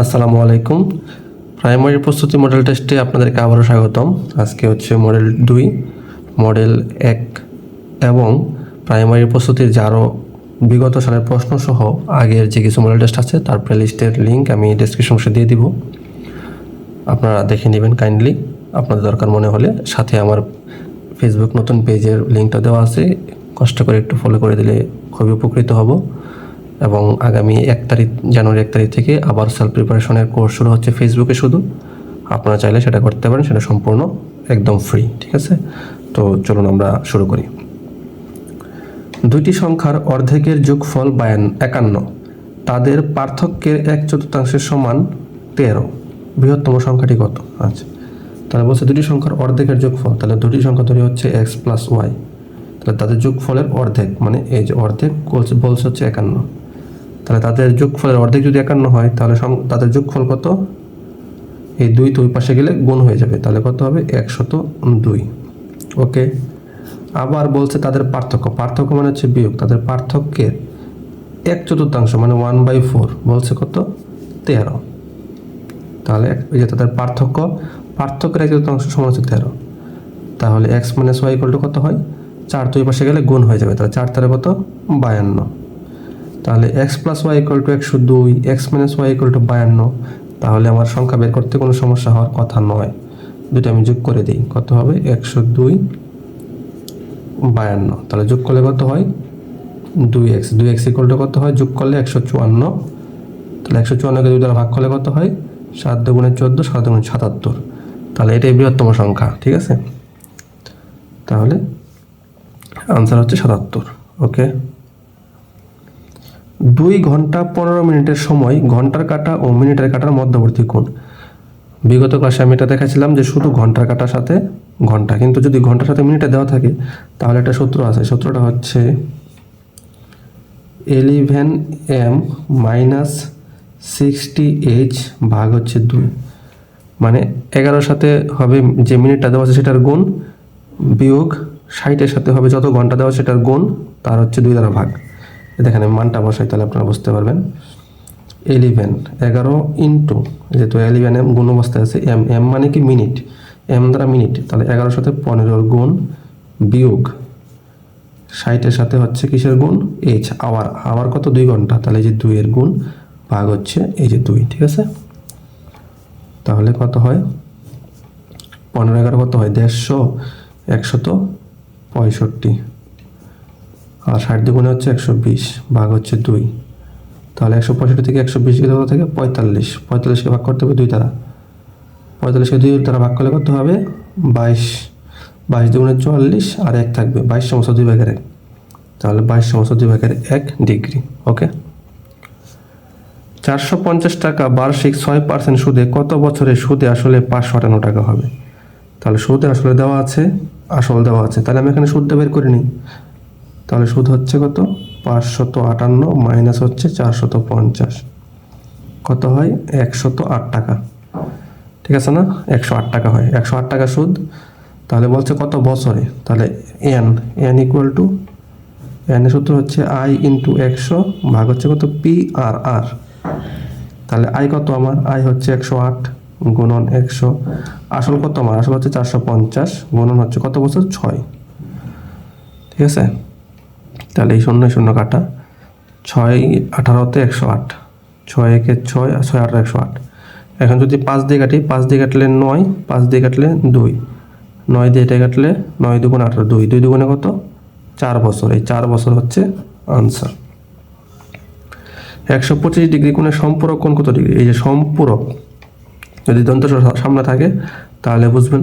আসসালামু আলাইকুম। প্রাইমারি প্রস্তুতি মডেল টেস্টে আপনাদেরকে আবারও স্বাগতম। আজকে হচ্ছে মডেল দুই, মডেল এক এবং প্রাইমারি প্রস্তুতির যে আরও বিগত সালের প্রশ্ন সহ আগের যে কিছু মডেল টেস্ট আছে, তার প্লেলিস্টের লিঙ্ক আমি ডিসক্রিপশন বক্সে দিয়ে দিব। আপনারা দেখে নেবেন কাইন্ডলি। আপনাদের দরকার মনে হলে সাথে আমার ফেসবুক নতুন পেজের লিঙ্কটা দেওয়া আছে। কষ্ট করে একটু ফলো করে দিলে খুবই উপকৃত হব। এবং আগামী এক তারিখ, জানুয়ারি এক তারিখ থেকে আবার সেলফ প্রিপারেশনের কোর্স শুরু হচ্ছে ফেসবুকে শুধু। আপনারা চাইলে সেটা করতে পারেন, সেটা সম্পূর্ণ একদম ফ্রি ঠিক আছে? তো চলুন আমরা শুরু করি। দুইটি সংখ্যার অর্ধেকের যোগফল বায়ান একান্ন। তাদের পার্থক্যের এক চতুর্থাংশের সমান তেরো। বৃহত্তম সংখ্যাটি কত? আচ্ছা তাহলে বলছে দুটি সংখ্যার অর্ধেকের যোগফল, তাহলে দুটি সংখ্যা ধরে হচ্ছে এক্স প্লাস ওয়াই তাহলে তাদের যোগফলের অর্ধেক মানে এই যে অর্ধেক বলছে হচ্ছে একান্ন। তাহলে তাদের যোগফলের অর্ধেক যদি একান্ন হয়, তাহলে তাদের যোগফল কত? এই দুই ওই পাশে গেলে গুণ হয়ে যাবে। তাহলে কত হবে? একশত দুই। ওকে? আবার বলছে তাদের পার্থক্য। পার্থক্য মানে হচ্ছে বিয়োগ। তাদের পার্থক্যের এক চতুর্থাংশ মানে ওয়ান বাই ফোর বলছে কত? তেরো। তাহলে এই যে তাদের পার্থক্য, পার্থক্যের এক চতুর্থাংশ সমান হচ্ছে তেরো। তাহলে এক্স মাইনাস ওয়াই কত হয়? চার দুই পাশে গেলে গুণ হয়ে যাবে। তাহলে চার তারে কত? বায়ান্ন। তাহলে x plus y equal to একশো দুই x minus y equal to বায়ান্ন, তাহলে আমার সংখ্যা বের করতে কোনো সমস্যা হওয়ার কথা নয়। দুটো আমি যোগ করে দিই। কত হবে? একশো দুই বায়ান্ন। তাহলে যোগ করলে কত হয়? দুই এক্স। দুই এক্স ইকুয়াল টু কত হয়? যোগ করলে একশো চুয়ান্ন। তাহলে একশো চুয়ান্নকে দুই দ্বারা ভাগ করলে কত হয়? সাত দুগুণে চোদ্দ, সাত দুগুণে সাতাত্তর। তাহলে এটাই বৃহত্তম সংখ্যা, ঠিক আছে? তাহলে আনসার হচ্ছে সাতাত্তর ওকে দুই ঘণ্টা পনেরো মিনিটের সময় ঘণ্টার কাটা ও মিনিটের কাটার মধ্যবর্তী কোণ। বিগত ক্লাসে আমি এটা দেখাছিলাম যে শুধু ঘণ্টার কাটার সাথে ঘণ্টা, কিন্তু যদি ঘণ্টার সাথে মিনিটে দেওয়া থাকে, তাহলে একটা সূত্র আছে। সূত্রটা হচ্ছে eleven m minus sixty h ভাগ হচ্ছে দুই। মানে এগারোর সাথে হবে যে মিনিটটা দেওয়া আছে সেটার গুণ, বিয়োগ ষাটের সাথে হবে যত ঘণ্টা দেওয়া সেটার গুণ, তার হচ্ছে দুই দ্বারা ভাগ। দেখেন মানটা বসাই, তাহলে আপনারা বুঝতে পারবেন। এলিভেন এগারো ইন্টু যেহেতু এলিভেন এম গুণ অবস্থায় আছে, এম এম মানে কি মিনিট? এম দ্বারা মিনিট, তাহলে এগারোর সাথে পনেরোর গুণ বিয়োগ। ষাটের সাথে হচ্ছে কিসের গুণ? এইচ আওয়ার আওয়ার কত? দুই ঘণ্টা, তাহলে এই যে দুইয়ের গুণ ভাগ হচ্ছে এই যে দুই, ঠিক আছে? তাহলে কত হয়? পনেরো এগারো কত হয়? দেড়শো, একশত পঁয়ষট্টি। আর ষাট দুগুণে হচ্ছে একশো বিশ, ভাগ হচ্ছে দুই। তাহলে একশো পঁয়ষট্টি থেকে একশো বিশ কত থেকে পঁয়তাল্লিশ। পঁয়তাল্লিশকে ভাগ করতে হবে দুই দ্বারা। পঁয়তাল্লিশকে দুই দ্বারা ভাগ করলে কত হবে? বাইশ। বাইশ দুগুণে চুয়াল্লিশ আর এক থাকবে। বাইশ সমস্ত দুই ভাগের এক। তাহলে বাইশ সমস্ত দুই ভাগের এক ডিগ্রি, ওকে? চারশো পঞ্চাশ টাকা বার্ষিক ছয় পার্সেন্ট সুদে কত বছরে সুদে আসলে পাঁচশো আটান্ন টাকা হবে? তাহলে সুদে আসলে দেওয়া আছে, আসল দেওয়া আছে। তাহলে আমি এখানে সুদটা বের করে নিই। তাহলে সুদ হচ্ছে কত? পাঁচশত আটান্ন মাইনাস হচ্ছে চারশত পঞ্চাশ। কত হয়? একশত আট টাকা। ঠিক আছে না? একশো আট টাকা হয়। একশো আট টাকা সুদ। তাহলে বলছে কত বছরে? তাহলে n n equal to n সূত্র হচ্ছে আই ইন্টু একশো ভাগ হচ্ছে কত? P r r. তাহলে আই কত আমার? আই হচ্ছে একশো আট গুণন একশো। আসল কত আমার? আসল হচ্ছে চারশো পঞ্চাশ, গুণন হচ্ছে কত বছর? ছয়। ঠিক আছে? তাহলে এই শূন্য শূন্য কাটা। ছয় আঠারোতে একশো আট। ছয় একে ছয় ছয় আঠারো একশো আট। এখন যদি পাঁচ দিয়ে কাটি, পাঁচ দিয়ে কাটলে নয়, পাঁচ দিয়ে কাটলে দুই। নয় দিয়ে এটা কাটলে নয় দুগুণ আঠারো, দুই। দুই দুগুণে কত? চার বছর। এই চার বছর হচ্ছে আনসার একশো পঁচিশ ডিগ্রি কোণের সম্পূরক কোণ কত ডিগ্রি? এই যে সম্পূরক। যদি দন্ত সামনে থাকে, তাহলে বুঝবেন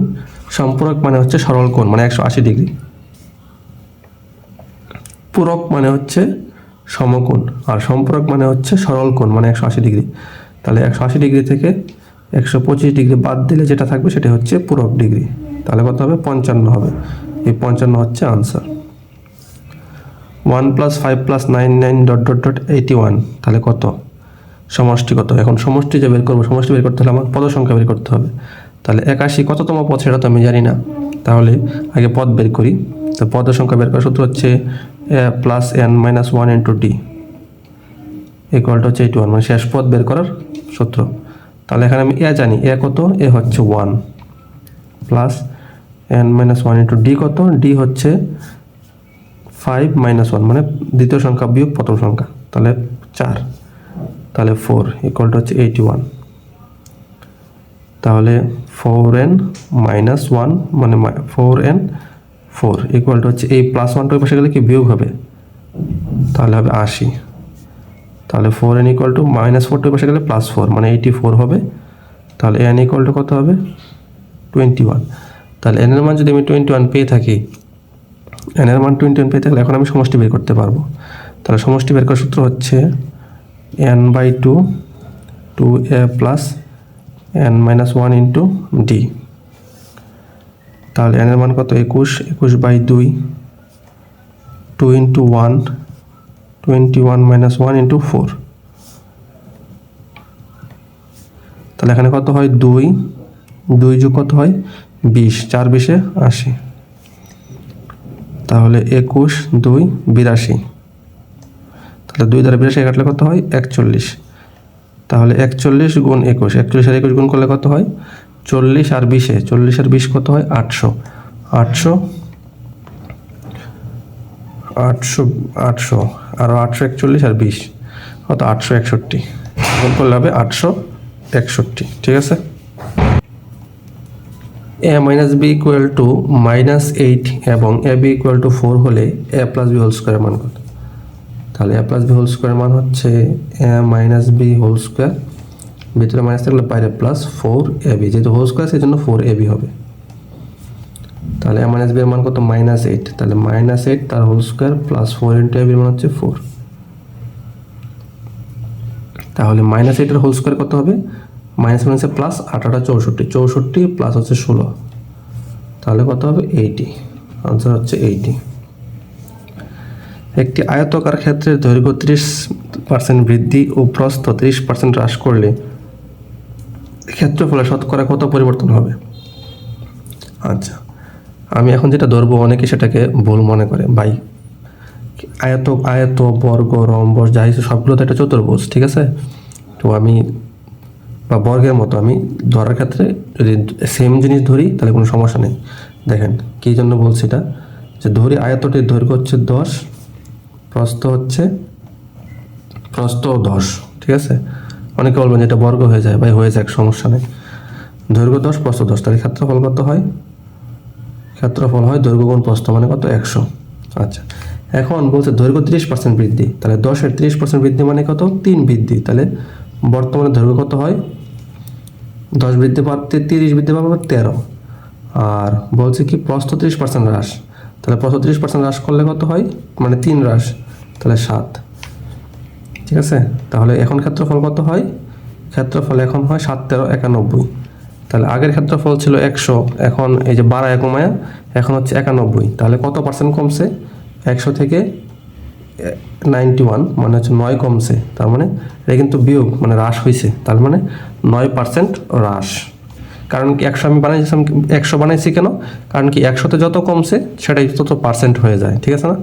সম্পূরক মানে হচ্ছে সরল কোণ মানে একশো আশি ডিগ্রি। পূরক মানে হচ্ছে সমকোণ, আর সম্পূরক মানে হচ্ছে সরল কোণ মানে একশো আশি ডিগ্রি। তাহলে একশো আশি ডিগ্রি থেকে একশো পঁচিশ ডিগ্রি বাদ দিলে যেটা থাকবে সেটা হচ্ছে পূরক ডিগ্রি। তাহলে কত হবে? পঞ্চান্ন হবে। এই পঞ্চান্ন হচ্ছে answer one plus five plus nine nine dot dot dot eighty one, তাহলে কত? সমষ্টি কত? এখন সমষ্টি যে বের করব, সমষ্টি বের করতে হলে আমার পদ সংখ্যা বের করতে হবে। তাহলে একাশি কততম পদ সেটা তো আমি জানি না। তাহলে আগে পদ বের করি। তো পদ সংখ্যা বের করার সূত্র হচ্ছে plus n minus one into d equal to হচ্ছে এইট ওয়ান মানে শেষ পদ বের করার সূত্র। তাহলে এখানে আমি এ জানি এ কত? এ হচ্ছে one plus n minus one into d কত? ডি হচ্ছে ফাইভ মাইনাস ওয়ান মানে দ্বিতীয় সংখ্যা বিয়োগ প্রথম সংখ্যা, তাহলে চার, তাহলে ফোর ইকুয়াল টু হচ্ছে এইটি ওয়ান তাহলে ফোর এন মাইনাস ওয়ান মানে four n four equal to হচ্ছে, এই প্লাস ওয়ানটা ওই পাশে গেলে কি বিয়োগ হবে? তাহলে হবে আশি। তাহলে four n equal to minus four two পাশে গেলে প্লাস ফোর মানে এইটি ফোর হবে। তাহলে এন ইকুয়াল টু কত হবে? টোয়েন্টি ওয়ান তাহলে এন এর মান যদি আমি টোয়েন্টি ওয়ান পেয়ে থাকি এন এর মান টোয়েন্টি ওয়ান পেয়ে থাকলে এখন আমি সমষ্টি বের করতে পারব। তাহলে সমষ্টি বের করার সূত্র হচ্ছে n by two two a plus n minus one into d তাহলে এন এর মান কত? একুশ একুশ বাই দুই, two into one, twenty one minus one into four. তাহলে এখানে কত হয়? দুই দুই যোগ কত হয়? বিশ, চার বিশে আশি। তাহলে একুশ, দুই, বিরাশি। তাহলে দুই দ্বারা বিরাশি কাটলে কত হয়? একচল্লিশ। তাহলে একচল্লিশ গুণ একুশ, একচল্লিশ আর একুশ গুণ করলে কত হয়? চল্লিশ আর বিশে, চল্লিশ আর বিশ কত হয়? আটশো। আটশো? আটশো আটশো। আরও আটশো একচল্লিশ আর বিশ। কত? আটশো একষট্টি। গুণ করলে হবে আটশো একষট্টি। ঠিক আছে? A minus b equal to minus eight এবং a b equal to four হলে a plus b whole square মান কত? তাহলে a plus b whole square মান হচ্ছে a minus b whole square ভিতরে মাইনাস থাকলে বাইরে প্লাস ফোর এ বি যেহেতু হোল স্কোয়ার সেই জন্য ফোর এ বি হবে। তাহলে এ মাইনাস বি এর মান কত? মাইনাস এইট তাহলে মাইনাস এইট তার whole square plus four into a বির মান হচ্ছে ফোর তাহলে মাইনাস এইটের হোল স্কোয়ার কত হবে? মাইনাস মাইনাসে প্লাস আঠাটা চৌষট্টি। চৌষট্টি প্লাস হচ্ছে ষোলো। তাহলে কত হবে? এইটি আনসার হচ্ছে এইটি একটি আয়তকার ক্ষেত্রের দৈর্ঘ্য ত্রিশ পার্সেন্ট বৃদ্ধি ও প্রস্থ ত্রিশ পার্সেন্ট হ্রাস করলে ক্ষেত্রফলে শতকরা কত পরিবর্তন হবে? আচ্ছা আমি এখন যেটা ধরবো, অনেকে সেটাকে ভুল মনে করে। বাই আয়ত আয়ত, বর্গ রম্বস যা কিছু সবগুলো তো একটা চতুর্ভুজ, ঠিক আছে? তো আমি, বা বর্গের মতো, আমি ধরার ক্ষেত্রে যদি সেম জিনিস ধরি, তাহলে কোনো সমস্যা নেই। দেখেন, কী জন্য বলছি এটা? যে ধরি আয়তটির দৈর্ঘ্য হচ্ছে দশ, প্রস্থ হচ্ছে, প্রস্থ দশ, ঠিক আছে? অনেকে বলবেন এটা বর্গ হয়ে যায়, ভাই হয়ে যাক, সমস্যা নেই। দৈর্ঘ্য দশ, প্রস্থ দশ, তাহলে ক্ষেত্রফল কত হয়? ক্ষেত্রফল হয় দৈর্ঘ্য গুণ প্রস্থ মানে কত? একশো। আচ্ছা এখন বলছে দৈর্ঘ্য তিরিশ পার্সেন্ট বৃদ্ধি, তাহলে দশের তিরিশ পার্সেন্ট বৃদ্ধি মানে কত? তিন বৃদ্ধি, তাহলে বর্তমানে দৈর্ঘ্য কত হয়? দশ বৃদ্ধি পাচ্ছে তিরিশ বৃদ্ধি পাবে তেরো। আর বলছে কি, প্রস্থ তিরিশ পার্সেন্ট হ্রাস, তাহলে প্রস্থ তিরিশ পার্সেন্ট হ্রাস করলে কত হয়? মানে তিন হ্রাস, তাহলে সাত। ঠিক আছে? তাহলে এখন ক্ষেত্রফল কত হয়? ক্ষেত্রফল এখন হয় সাত তেরো একানব্বই। তাহলে আগের ক্ষেত্রফল ছিল একশো, এখন এই যে বাড়ায় কমায়া, এখন হচ্ছে একানব্বই। তাহলে কত পার্সেন্ট কমছে? একশো থেকে নাইনটি ওয়ান মানে হচ্ছে নয় কমছে। তার মানে এটা কিন্তু বিয়োগ মানে হ্রাস হয়েছে। তার মানে নয় পার্সেন্ট হ্রাস। কারণ কি একশো আমি বানাইছিলাম একশো বানাইছি কেন? কারণ কি একশোতে যত কমছে, সেটাই তত পার্সেন্ট হয়ে যায়। ঠিক আছে না?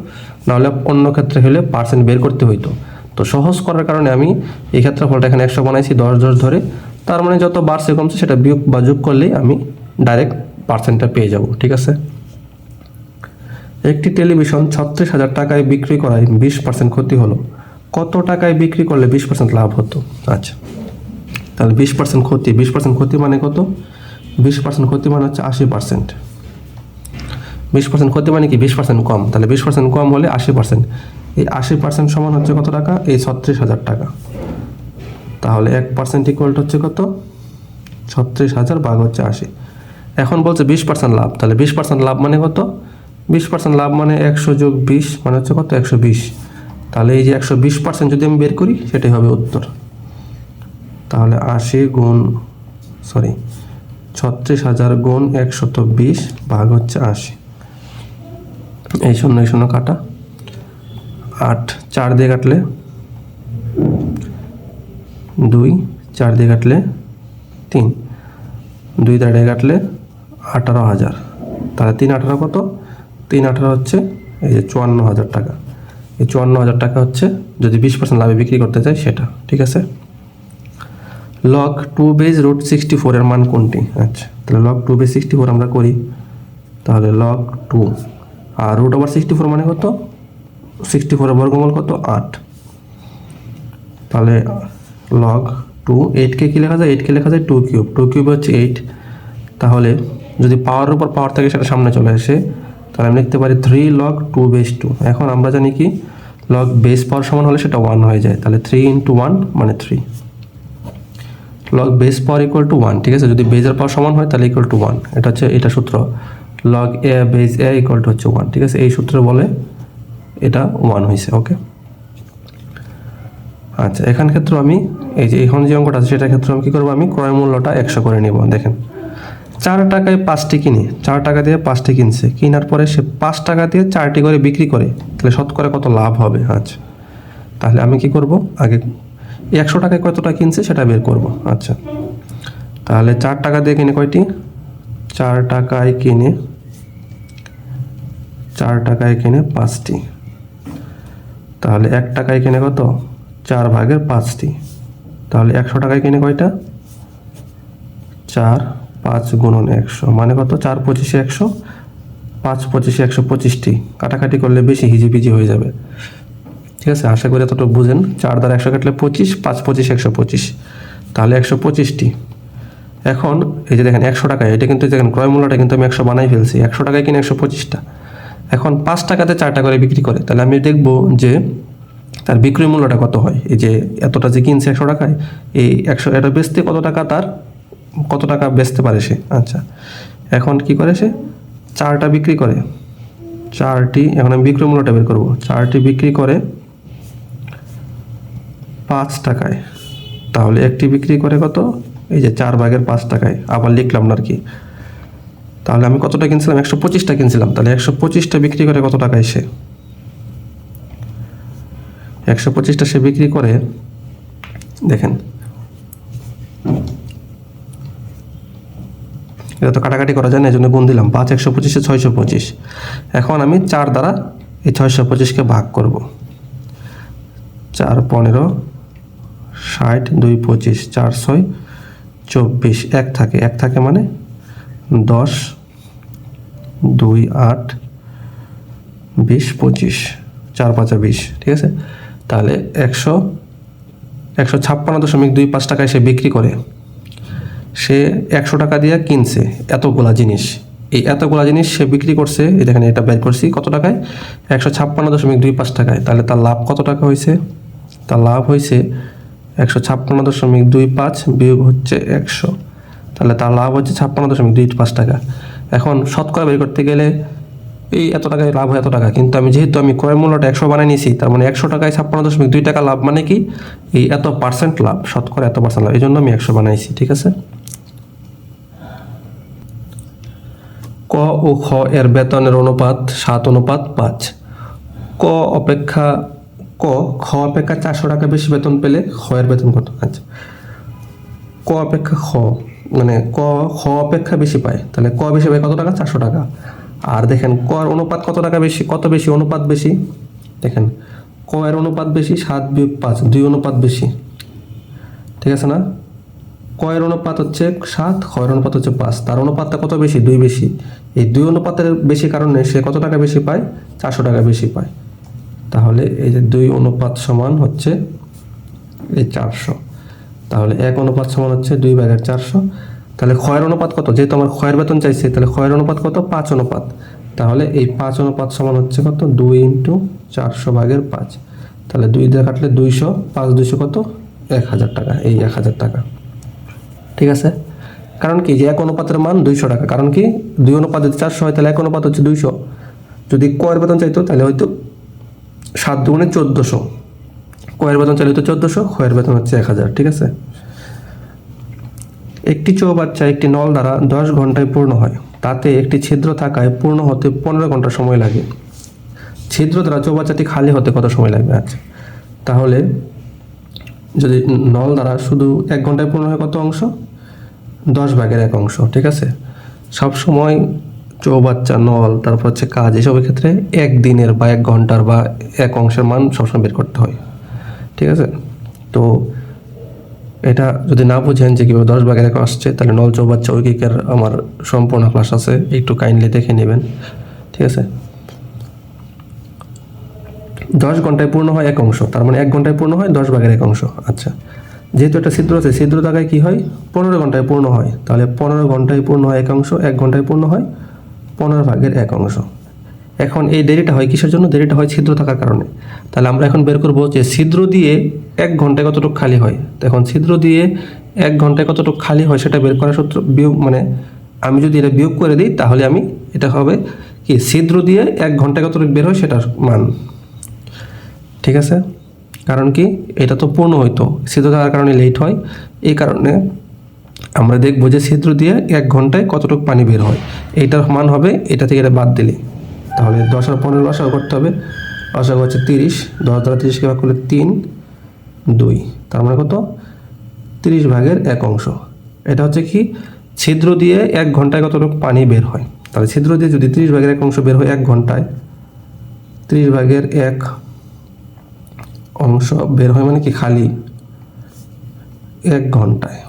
নাহলে অন্য ক্ষেত্রে হলে পার্সেন্ট বের করতে হইতো। তো সহজ করার কারণে আমি এই ক্ষেত্রফলটা এখানে একশো বানাইছি, দশ দশ ধরে। তার মানে যত বাড়ছে, কমছে, সেটা বিয়োগ বা যোগ করলেই আমি ডাইরেক্ট পার্সেন্টটা পেয়ে যাব, ঠিক আছে? একটি টেলিভিশন ছত্রিশ হাজার টাকায় বিক্রি করায় বিশ পার্সেন্ট ক্ষতি হলো। কত টাকায় বিক্রি করলে বিশ পার্সেন্ট লাভ হতো? আচ্ছা তাহলে বিশ পার্সেন্ট ক্ষতি। বিশ পার্সেন্ট ক্ষতি মানে কত? বিশ পার্সেন্ট ক্ষতি মানে হচ্ছে আশি পার্সেন্ট বিশ পার্সেন্ট ক্ষতি মানে কি? বিশ পার্সেন্ট কম। তাহলে বিশ পার্সেন্ট কম হলে আশি পার্সেন্ট এই আশি পার্সেন্ট সমান হচ্ছে কত টাকা? এই ছত্রিশ হাজার টাকা। তাহলে এক পার্সেন্ট ইকুয়াল হচ্ছে কত? ছত্রিশ হাজার ভাগ হচ্ছে আশি। এখন বলছে বিশ পার্সেন্ট লাভ। তাহলে বিশ পার্সেন্ট লাভ মানে কত? বিশ পার্সেন্ট লাভ মানে একশো যোগ বিশ মানে হচ্ছে কত? একশো বিশ। তাহলে এই যে একশো বিশ পার্সেন্ট যদি আমি বের করি, সেটাই হবে উত্তর। তাহলে আশি গুণ সরি ছত্রিশ হাজার গুণ একশত বিশ ভাগ হচ্ছে আশি। এই শূন্য শূন্য কাটা। আট, চার দিয়ে কাটলে? দুই, চার দিয়ে কাটলে তিন। দুই দাঁড়িয়ে কাটলে আঠারো হাজার। তাহলে তিন আঠারো কত? তিন আঠারো হচ্ছে এই যে চুয়ান্ন হাজার টাকা। এই চুয়ান্ন হাজার টাকা হচ্ছে যদি বিশ পার্সেন্ট লাভে বিক্রি করতে চাই সেটা, ঠিক আছে? Log two base root sixty ফোরের মান কোনটি? আচ্ছা তাহলে log two base sixty four আমরা করি। তাহলে লগ টু আর রুট ওভার সিক্সটি ফোর মানে কত? সিক্সটি ফোরের বর্গমূল কত? আট। তাহলে লগ টু এইটকে কী লেখা যায়? এইটকে লেখা যায় টু কিউব টু কিউব হচ্ছে এইট তাহলে যদি পাওয়ারের উপর পাওয়ার থাকে, সেটা সামনে চলে আসে। তাহলে আমি লিখতে পারি three log two base two এখন আমরা জানি কি? লগ বেস পাওয়ার সমান হলে সেটা ওয়ান হয়ে যায়। তাহলে থ্রি ইন্টু ওয়ান মানে three log base power equal to one ঠিক আছে? যদি বেজের পাওয়ার সমান হয়, তাহলে ইকুয়াল টু ওয়ান এটা হচ্ছে, এটা সূত্র। Log a base a equal to হচ্ছে ওয়ান ঠিক আছে? এই সূত্রে বলে এটা ওয়ান হয়েছে ওকে আচ্ছা এখান ক্ষেত্রে আমি, এই যে এখন যে অঙ্কটা আছে, সেটার ক্ষেত্রে আমি কী করব, আমি ক্রয় মূল্যটা একশো করে নিব, দেখেন। চার টাকায় পাঁচটি কিনে, চার টাকা দিয়ে পাঁচটি কিনছে, কেনার পরে সে পাঁচ টাকা দিয়ে চারটি করে বিক্রি করে, তাহলে শতকরা কত লাভ হবে? আচ্ছা তাহলে আমি কি করব, আগে একশো টাকায় কতটা কিনছে, সেটা বের করব আচ্ছা। তাহলে চার টাকা দিয়ে কিনে কয়টি? চার টাকায় কিনে, চার টাকায় কিনে পাঁচটি। তাহলে এক টাকায় কিনে কত? চার ভাগের পাঁচটি। তাহলে একশো টাকায় কিনে কয়টা? চার পাঁচ গুণন একশো। মানে কত? চার পঁচিশে একশো, পাঁচ পঁচিশে একশো পঁচিশটি। কাটাকাটি করলে বেশি হিজিবিজি হয়ে যাবে। ঠিক আছে? আশা করি এতটুকু বুঝেন। চার দ্বারা একশো কাটলে পঁচিশ, পাঁচ পঁচিশ একশো পঁচিশ। তাহলে একশো পঁচিশটি। এখন এই যে দেখেন, একশো টাকায়, এটা কিন্তু দেখেন, ক্রয় মূল্যটা কিন্তু আমি একশো বানাই ফেলছি। একশো টাকায় কিনে একশো পঁচিশটা। এখন পাঁচ টাকাতে চারটা করে বিক্রি করে, তাহলে আমি দেখব যে তার বিক্রয় মূল্যটা কত হয়। এই যে এতটা যে কিনছে একশো টাকায়, এই একশো, এটা বেচতে কত টাকা তার, কত টাকা বেচতে পারে সে? আচ্ছা এখন কি করে সে? চারটা বিক্রি করে। চারটি, এখন আমি বিক্রয় মূল্যটা বের করব। চারটি বিক্রি করে পাঁচ টাকায়। তাহলে একটি বিক্রি করে কত? এই যে চার ভাগের পাঁচ টাকায়। আবার লিখলাম না আর কি। তাহলে আমি কতটা কিনছিলাম? একশো পঁচিশটা কিনছিলাম। তাহলে একশো পঁচিশটা বিক্রি করে কত টাকায় সে একশো পঁচিশটা সে বিক্রি করে, দেখেন। এটা তো কাটাকাটি করা যায় না এই জন্য গুণ দিলাম। পাঁচ একশো পঁচিশে ছয়শো পঁচিশ। এখন আমি চার দ্বারা এই ছয়শো পঁচিশকে ভাগ করব। চার পনেরো, ষাট, দুই পঁচিশ, চার ছয়, চব্বিশ। এক থাকে। এক থাকে মানে দশ দুই আট বিশ পঁচিশ, চার পাঁচা বিশ, ঠিক আছে? তাহলে একশো একশো ছাপ্পান্ন দশমিক দুই পাঁচ টাকায় সে বিক্রি করে। সে একশো টাকা দিয়ে কিনছে এতগুলা জিনিস। এই এতগুলা জিনিস সে বিক্রি করছে, এই দেখেন এটা বের করছি, কত টাকায়? একশো ছাপ্পান্ন দশমিক দুই পাঁচ টাকায়। তাহলে তার লাভ কত টাকা হয়েছে? তার লাভ হয়েছে একশো ছাপ্পান্ন দশমিক দুই পাঁচ বিয়োগ হচ্ছে একশো। তাহলে তার লাভ হচ্ছে ছাপ্পান্ন দশমিক দুই পাঁচ টাকা। এখন শতকরা বের করতে গেলে এই এত টাকায় লাভ হয় এত টাকা। কিন্তু আমি যেহেতু আমি ক্রয় মূল্যটা একশো বানিয়ে নিয়েছি, তার মানে একশো টাকায় ছাপ্পান্ন দশমিক দুই টাকা লাভ মানে কি? এই এত পার্সেন্ট লাভ, শতকরা এত পার্সেন্ট লাভ, এই জন্য আমি একশো বানাইছি, ঠিক আছে? ক ও খ এর বেতনের অনুপাত সাত, অনুপাত পাঁচ। ক অপেক্ষা, ক, খ অপেক্ষা চারশো টাকা বেশি বেতন পেলে খ এর বেতন কত? আচ্ছা। ক অপেক্ষা খ। মানে ক, খ অপেক্ষা বেশি পায়। তাহলে ক বেশি পায় কত টাকা? চারশো টাকা। আর দেখেন, ক এর অনুপাত কত টাকা বেশি? কত বেশি অনুপাত বেশি? দেখেন, ক এর অনুপাত বেশি, সাত বিয়োগ পাঁচ, দুই অনুপাত বেশি। ঠিক আছে না? কয়ের অনুপাত হচ্ছে সাত ক্ষয়ের অনুপাত হচ্ছে পাঁচ। তার অনুপাতটা কত বেশি? দুই বেশি। এই দুই অনুপাতের বেশি কারণে সে কত টাকা বেশি পায়? চারশো টাকা বেশি পায়। তাহলে এই যে দুই অনুপাত সমান হচ্ছে এই চারশো। তাহলে এক অনুপাত সমান হচ্ছে দুই ভাগের চারশো। তাহলে ক্ষয়ের অনুপাত কত? যেহেতু আমার ক্ষয়ের বেতন চাইছে, তাহলে ক্ষয়ের অনুপাত কত? পাঁচ অনুপাত। তাহলে এই পাঁচ অনুপাত সমান হচ্ছে কত? দুই ইন্টু চারশো ভাগের পাঁচ। তাহলে দুই দিয়ে কাটলে দুইশো, পাঁচ দুইশো কত? এক হাজার টাকা, এই এক হাজার টাকা। ঠিক আছে? কারণ কি? যে এক অনুপাতের মান দুইশো টাকা। কারণ কি? দুই অনুপাত যদি চারশো হয়, তাহলে এক অনুপাত হচ্ছে দুইশো। যদি কয়ের বেতন চাইতো, তাহলে হয়তো সাত দুগুণে চোদ্দোশো। কয়ের বেতন চাইলে হয়তো চোদ্দোশো কয়ের বেতন হচ্ছে এক হাজার ঠিক আছে? একটি চৌবাচ্চা, একটি নল দ্বারা দশ ঘন্টায় পূর্ণ হয়। তাতে একটি ছিদ্র থাকায় পূর্ণ হতে পনেরো ঘণ্টা সময় লাগে। ছিদ্র দ্বারা চৌবাচ্চাটি খালি হতে কত সময় লাগবে? আচ্ছা তাহলে যদি নল দ্বারা শুধু এক ঘন্টায় পূর্ণ হয় কত অংশ? দশ ভাগের এক অংশ, ঠিক আছে? সব সময় চৌবাচ্চা, নল, তারপর হচ্ছে কাজ, এসবের ক্ষেত্রে এক দিনের বা এক ঘণ্টার বা এক অংশের মান সবসময় বের করতে হয়। ঠিক আছে? তো এটা যদি না বুঝেন যে কীভাবে দশ ভাগের এক আসছে, তাহলে নল চৌবাচ্চা ঐকিকের আমার সম্পূর্ণ ক্লাস আছে, একটু কাইন্ডলি দেখে নেবেন, ঠিক আছে? দশ ঘন্টায় পূর্ণ হয় এক অংশ, তার মানে এক ঘন্টায় পূর্ণ হয় দশ ভাগের এক অংশ আচ্ছা। যেহেতু একটা ছিদ্র আছে, ছিদ্র থাকায় কী হয়? পনেরো ঘন্টায় পূর্ণ হয়, তাহলে পনেরো ঘন্টায় পূর্ণ হয় এক অংশ, এক ঘন্টায় পূর্ণ হয় পনেরো ভাগের এক অংশ। এখন এই দেরিটা হয় কিসের জন্য? দেরিটা হয় ছিদ্র থাকার কারণে। তাহলে আমরা এখন বের করব যে ছিদ্র দিয়ে এক ঘন্টায় কতটুকু খালি হয়? এখন ছিদ্র দিয়ে এক ঘন্টায় কতটুকু খালি হয় সেটা বের করার সূত্র বিয়োগ মানে আমি যদি এটা বিয়োগ করে দিই, তাহলে আমি এটা হবে কি? ছিদ্র দিয়ে এক ঘন্টায় কতটুকু বের হয় সেটার মান। ঠিক আছে? কারণ কি? এটা তো পূর্ণ হইতো। ছিদ্র থাকার কারণে লেট হয়। এই কারণে আমরা দেখব যে ছিদ্র দিয়ে এক ঘন্টায় কতটুকু পানি বের হয়। এইটার মান হবে, এটা থেকে এটা বাদ দিলে। তাহলে দশ আর পনেরো লসাগু করতে হবে। লসাগু হচ্ছে তিরিশ। দশ দ্বারা তিরিশকে ভাগ করলে তিন, দুই। তার মানে কত? তিরিশ ভাগের এক অংশ। এটা হচ্ছে কি? ছিদ্র দিয়ে এক ঘন্টায় কতটুকু পানি বের হয়? তাহলে ছিদ্র দিয়ে যদি তিরিশ ভাগের এক অংশ বের হয় এক ঘন্টায়, তিরিশ ভাগের এক অংশ বের হয় মানে কি? খালি। এক ঘন্টায়।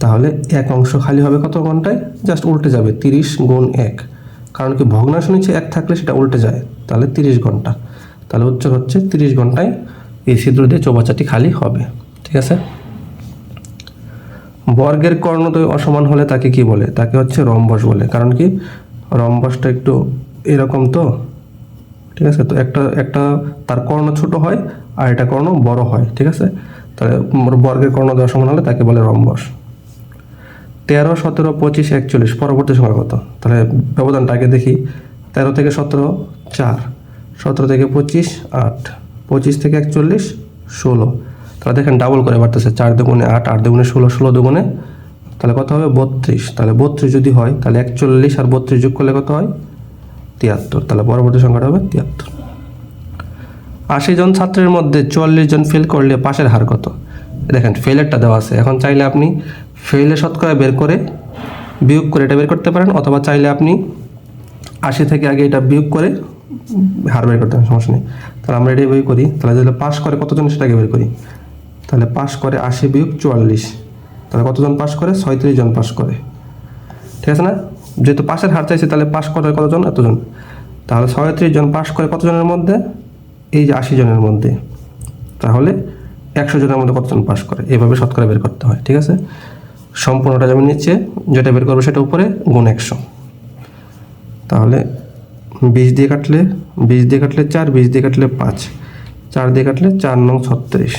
তাহলে এক অংশ খালি হবে কত ঘন্টায়? জাস্ট উল্টে যাবে। তিরিশ গুণ এক। কারণ কি ভগ্নাংশ নিচে এক থাকলে সেটা উল্টে যায়, তাহলে তিরিশ ঘণ্টা। তাহলে উত্তর হচ্ছে তিরিশ ঘন্টায় এই ছিদ্র দিয়ে চৌবাচ্চাটি খালি হবে, ঠিক আছে? বর্গের কর্ণদ্বয় অসমান হলে তাকে কি বলে? তাকে হচ্ছে রম্বস বলে, কারণ কি রম্বসটা একটু এরকম তো, ঠিক আছে? তো একটা একটা তার কর্ণ ছোট হয় আর এটা কর্ণ বড় হয়, ঠিক আছে? তাহলে বর্গের কর্ণদ্বয় অসমান হলে তাকে বলে রম্বস। তেরো, সতেরো, পঁচিশ, একচল্লিশ, পরবর্তী সংখ্যা কত? তাহলে ব্যবধানটা আগে দেখি। তেরো থেকে সতেরো, চার। সতেরো থেকে পঁচিশ, আট। পঁচিশ থেকে একচল্লিশ, ষোলো। তাহলে দেখেন ডাবল করে বাড়তেছে, চার দুগুণে আট আট দুগুণে ষোলো ষোলো দুগুণে, তাহলে কত হবে? বত্রিশ। তাহলে বত্রিশ যদি হয়, তাহলে একচল্লিশ আর বত্রিশ যোগ করলে কত হয়? তিয়াত্তর। তাহলে পরবর্তী সংখ্যাটা হবে তিয়াত্তর। আশি জন ছাত্রের মধ্যে চুয়াল্লিশ জন ফেল করলে পাশের হার কত? দেখেন ফেলেরটা দেওয়া আছে। এখন চাইলে আপনি ফেলে শতকরা বের করে বিয়োগ করে এটা বের করতে পারেন, অথবা চাইলে আপনি আশি থেকে আগে এটা বিয়োগ করে হার বের করতে পারেন, সমস্যা নেই। তাহলে আমরা এটাই বের করি। তাহলে যদি পাস করে কতজন সেটাকে বের করি? তাহলে পাস করে আশি বিয়োগ চুয়াল্লিশ। তাহলে কতজন পাস করে? ছয়ত্রিশ জন পাস করে। ঠিক আছে না? যেহেতু পাশের হার চাইছে, তাহলে পাস করে কতজন? এতজন। তাহলে ছয়ত্রিশ জন পাস করে কতজনের মধ্যে? এই যে আশি জনের মধ্যে। তাহলে একশো জনের মধ্যে কতজন পাস করে? এভাবে শতকরা বের করতে হয়। ঠিক আছে? সম্পূর্ণটা যেমন নিচ্ছে, যেটা বের করব সেটা উপরে গুণ একশো। তাহলে বিশ দিয়ে কাটলে, বিশ দিয়ে কাটলে চার, বিশ দিয়ে কাটলে পাঁচ। চার দিয়ে কাটলে চার নং ছত্রিশ।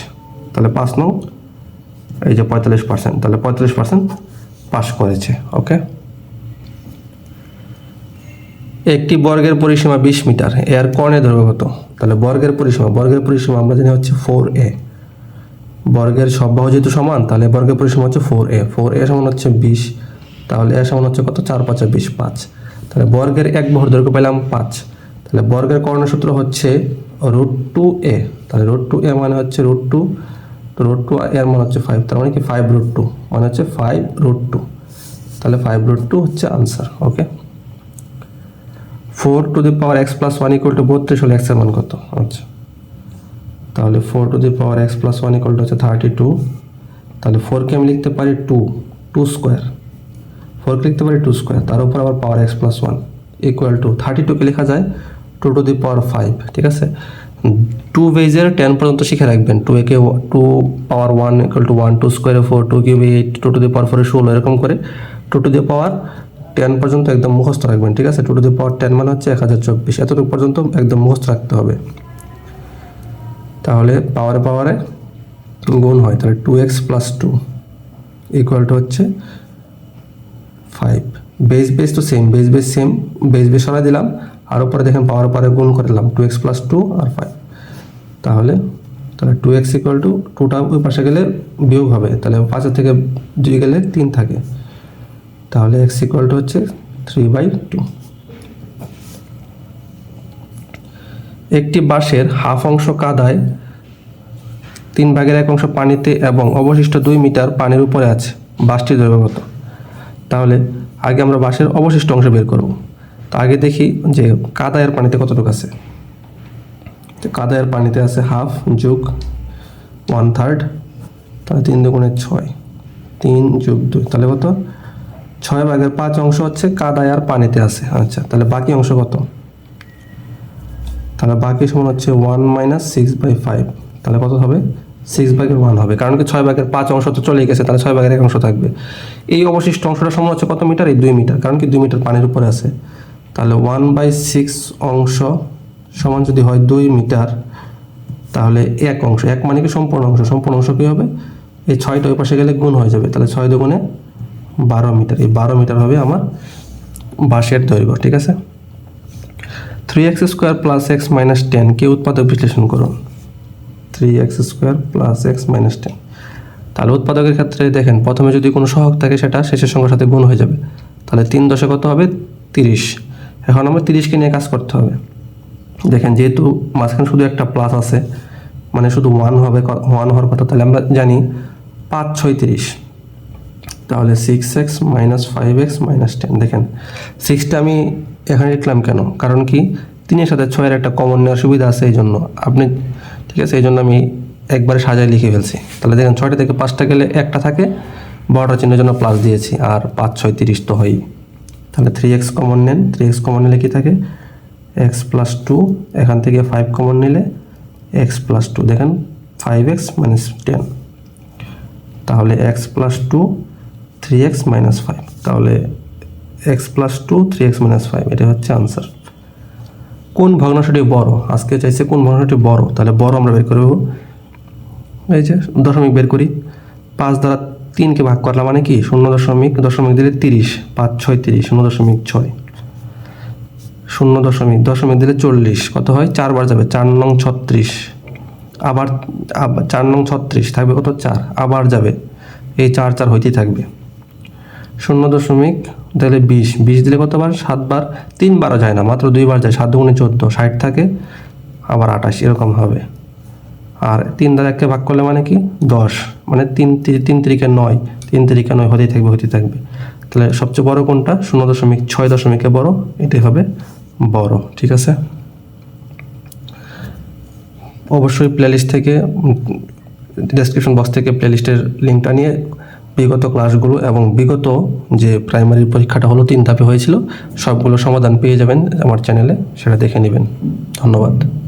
তাহলে পাঁচ নং, এই যে পঁয়তাল্লিশ পার্সেন্ট। তাহলে পঁয়তাল্লিশ পার্সেন্ট পাস করেছে, ওকে? একটি বর্গের পরিসীমা বিশ মিটার এর কর্ণের দৈর্ঘ্য কত তাহলে বর্গের পরিসীমা বর্গের পরিসীমা আমরা জানি হচ্ছে ফোর এ বর্গের সব বাহু যেহেতু সমান, তাহলে বর্গের পরিসীমা হচ্ছে ফোর এ ফোর এ সমান হচ্ছে বিশ, তাহলে এ সমান হচ্ছে কত? চার, পাঁচে বিশ, পাঁচ। তাহলে বর্গের এক বাহুর দৈর্ঘ্য পেলাম পাঁচ। তাহলে বর্গের কর্ণসূত্র হচ্ছে রুট টু এ তাহলে রুট টু এ মানে হচ্ছে রুট টু রুট টু এর মানে হচ্ছে ফাইভ তার মানে কি ফাইভ রুট টু মানে হচ্ছে ফাইভ রুট টু তাহলে ফাইভ রুট টু হচ্ছে answer okay four to the power x plus one equal to বত্রিশ হলে এক্সের মান কত? আচ্ছা। তাহলে four to the power x plus one equal to হচ্ছে থার্টি টু তাহলে ফোরকে আমি লিখতে পারি টু টু স্কোয়ার ফোরকে লিখতে পারি টু স্কোয়ার তার উপর আবার power x plus one equal to thirty টুকে লেখা যায় two to the power five ঠিক আছে? টু বেজের টেন পর্যন্ত শিখে রাখবেন। টু একে two power one equal to one two স্কোয়ারে four two কিউবে eight two to the power ফোরে ষোলো, এরকম করে two to the power ten পর্যন্ত একদম মুখস্থ রাখবেন, ঠিক আছে? Two to the power ten মানে হচ্ছে এক হাজার চব্বিশ। এতটুকু পর্যন্ত একদম মুখস্থ রাখতে হবে। তাহলে পাওয়ারে পাওয়ারে গুণ হয়, তাহলে two x plus two equal to হচ্ছে ফাইভ বেস বেস তো same base base same base base সরাই দিলাম, আর উপরে দেখেন পাওয়ার পাওয়ারে গুণ করে দিলাম টু এক্স প্লাস টু আর ফাইভ তাহলে তাহলে টু এক্স ইকুয়াল টু টুটা ওই পাশে গেলে বিয়োগ হবে, তাহলে পাঁচের থেকে দুই গেলে তিন থাকে। তাহলে এক্স ইকুয়াল টু হচ্ছে থ্রি বাই টু একটি বাঁশের হাফ অংশ কাদায়, তিন ভাগের এক অংশ পানিতে এবং অবশিষ্ট দুই মিটার পানির উপরে আছে বাঁশটির দৈর্ঘ্য কত তাহলে আগে আমরা বাঁশের অবশিষ্ট অংশ বের করব। তো আগে দেখি যে কাদায়ের পানিতে কতটুকু আছে। কাদায়ের পানিতে আছে হাফ যোগ ওয়ান থার্ড, তাহলে তিন দুগুণে ছয়। তিন যোগ দুই, তাহলে কত? ছয় ভাগের পাঁচ অংশ হচ্ছে কাদায় আর পানিতে আছে। আচ্ছা তাহলে বাকি অংশ কত? তাহলে বাকি সমান হচ্ছে one minus six by five তাহলে কত হবে? সিক্স ভাগের ওয়ান হবে। কারণ কি ছয় ভাগের পাঁচ অংশ তো চলে গেছে, তাহলে ছয় ভাগের এক অংশ থাকবে। এই অবশিষ্ট অংশটা সমান হচ্ছে কত মিটার? এই দুই মিটার। কারণ কি দুই মিটার পানির উপরে আছে। তাহলে ওয়ান বাই সিক্স অংশ সমান যদি হয় দুই মিটার, তাহলে এক অংশ। এক মানে কি সম্পূর্ণ অংশ? সম্পূর্ণ অংশ কী হবে? এই ছয়টা ওই পাশে গেলে গুণ হয়ে যাবে। তাহলে ছয় দুগুণে বারো মিটার। এই বারো মিটার হবে আমার বাঁশের দৈর্ঘ্য, ঠিক আছে? Three x square plus x minus ten কে উৎপাদক বিশ্লেষণ করুন? Three x square plus x minus ten তাহলে উৎপাদকের ক্ষেত্রে দেখেন, প্রথমে যদি কোনো সহগ থাকে সেটা শেষের সংখ্যার সাথে গুণ হয়ে যাবে। তাহলে তিন দশে কত হবে? তিরিশ। এখন আমরা তিরিশকে নিয়ে কাজ করতে হবে। দেখেন, যেহেতু মাঝখানে শুধু একটা প্লাস আছে মানে শুধু ওয়ান হবে ওয়ান হওয়ার কথা, তাহলে আমরা জানি পাঁচ, ছয়, তিরিশ। তাহলে six x minus five x minus ten দেখেন সিক্সটা আমি এখানে লিখলাম কেন? কারণ কি? তিনের সাথে ছয়ের একটা কমন নেওয়ার সুবিধা আছে এই জন্য আপনি, ঠিক আছে এই জন্য আমি একবারে সাজায় লিখে ফেলছি। তাহলে দেখেন, ছয়টা থেকে পাঁচটা গেলে একটা থাকে, বড়টা চিহ্নের জন্য প্লাস দিয়েছি, আর পাঁচ, ছয়, তিরিশ তো হয়ই। তাহলে থ্রি এক্স কমন নেন। থ্রি এক্স কমন নিলে কি থাকে? এক্স প্লাস টু এখান থেকে ফাইভ কমন নিলে এক্স প্লাস টু দেখেন ফাইভ এক্স মাইনাস টেন তাহলে x plus two three x minus five তাহলে x plus two three x minus five এটা হচ্ছে আনসার কোন ভগ্নাংশটি বড়? আজকে চাইছে কোন ভগ্নাংশটি বড়? তাহলে বড় আমরা বের করব। এই যে দশমিক বের করি। পাঁচ দ্বারা তিনকে ভাগ করলাম মানে কি? শূন্য দশমিক দশমিক দিলে তিরিশ, পাঁচ ছয় তিরিশ, শূন্য দশমিক ছয়। শূন্য দশমিক দশমিক দিলে চল্লিশ, কত হয়? চারবার যাবে, চার নং ছত্রিশ। আবার চার নং ছত্রিশ থাকবে কত? চার। আবার যাবে, এই চার চার হইতেই থাকবে। শূন্য দশমিক তাহলে বিশ বিশ দিলে কতবার সাতবার তিনবারও যায় না, মাত্র দুইবার যায়, সাত দুগুণে চোদ্দ, ষাট থাকে, আবার আঠাশ, এরকম হবে। আর তিন দ্বারা এককে ভাগ করলে মানে কি? দশ মানে তিন তিন তিরিকে নয়, তিন তিরিকে নয় হতেই থাকবে হতেই থাকবে। তাহলে সবচেয়ে বড় কোনটা? শূন্য দশমিক ছয় দশমিকে বড়, এটাই হবে বড়, ঠিক আছে? অবশ্যই প্লেলিস্ট থেকে ডেসক্রিপশন বক্স থেকে প্লেলিস্টের লিঙ্কটা নিয়ে বিগত ক্লাসগুলো এবং বিগত যে প্রাইমারি পরীক্ষাটা হলো, তিন ধাপে হয়েছিল, সবগুলো সমাধান পেয়ে যাবেন আমার চ্যানেলে, সেটা দেখে নেবেন। ধন্যবাদ।